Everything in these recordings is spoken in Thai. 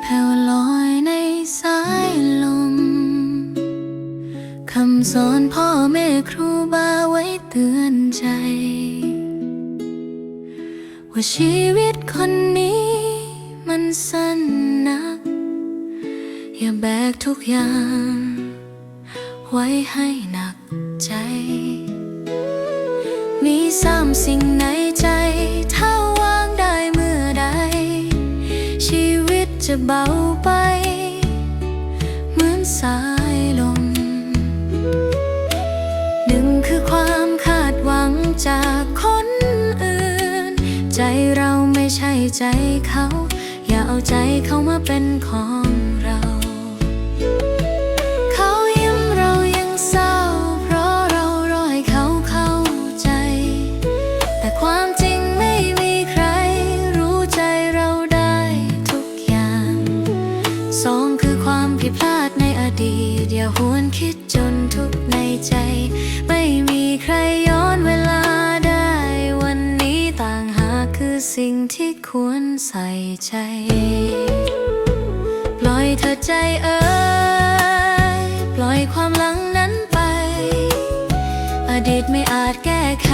แผ่วลอยในสายลม คำสอนพ่อแม่ครูบาไว้เตือนใจ ว่าชีวิตคนนี้มันสั้นนัก อย่าแบกทุกอย่าง ไว้ให้หนักใจ มีสามสิ่งใน จะเบาไป เหมือนสายลม หนึ่งคือความคาดหวังจากคนอื่น ใจเราไม่ใช่ใจเขา อย่าเอาใจเขามาเป็นของ ความผิดพลาดในอดีต อย่าหวนคิดจนทุกในใจ ไม่มีใครย้อนเวลาได้ วันนี้ต่างหากคือสิ่งที่ควรใส่ใจ ปล่อยเธอใจเอ่ยปล่อยความหลังนั้นไป อดีตไม่อาจแก้ไข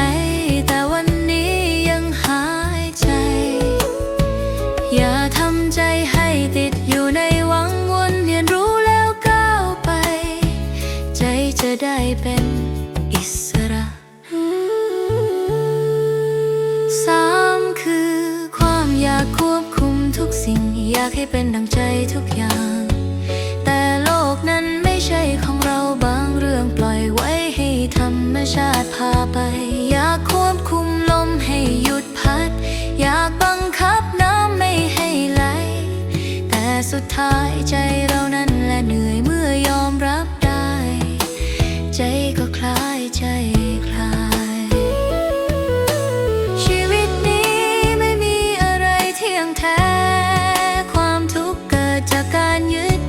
ได้เป็นอิสระสามคือความอยากควบคุมทุกสิ่ง อยากให้เป็นดังใจทุกอย่าง แต่โลกนั้นไม่ใช่ของเราบางเรื่องปล่อยไว้ให้ธรรมชาติพาไป อยากควบคุมลมให้หยุดพัด อยากบังคับน้ำไม่ให้ไหล แต่สุดท้ายใจ ใจก็คล้ายใจคลาย ชีวิตนี้ไม่มีอะไรเที่ยงแท้ ความทุกข์เกิดจากการยึด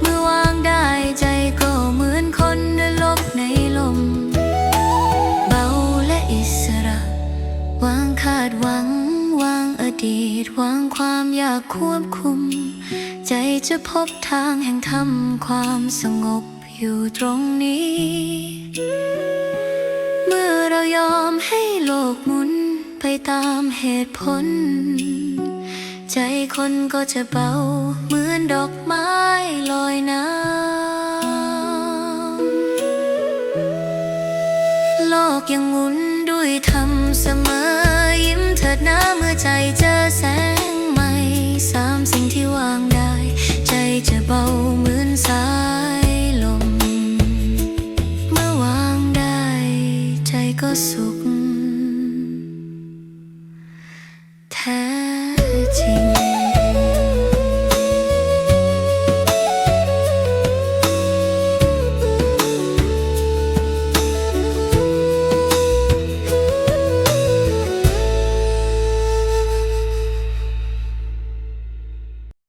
เมื่อวางได้ใจก็เหมือนคนเดินลบในลม เบาและอิสระ วางคาดหวัง วางอดีต วางความอยากควบคุม ใจจะพบทางแห่งธรรมความสงบ อยู่ตรงนี้ เมื่อเรายอมให้โลกหมุนไปตามเหตุผล ใจคนก็จะเบา เหมือนดอกไม้ลอยน้ำโลกยังหมุนด้วยธรรมเสมอ ยิ้มเถิดนะเมื่อใจ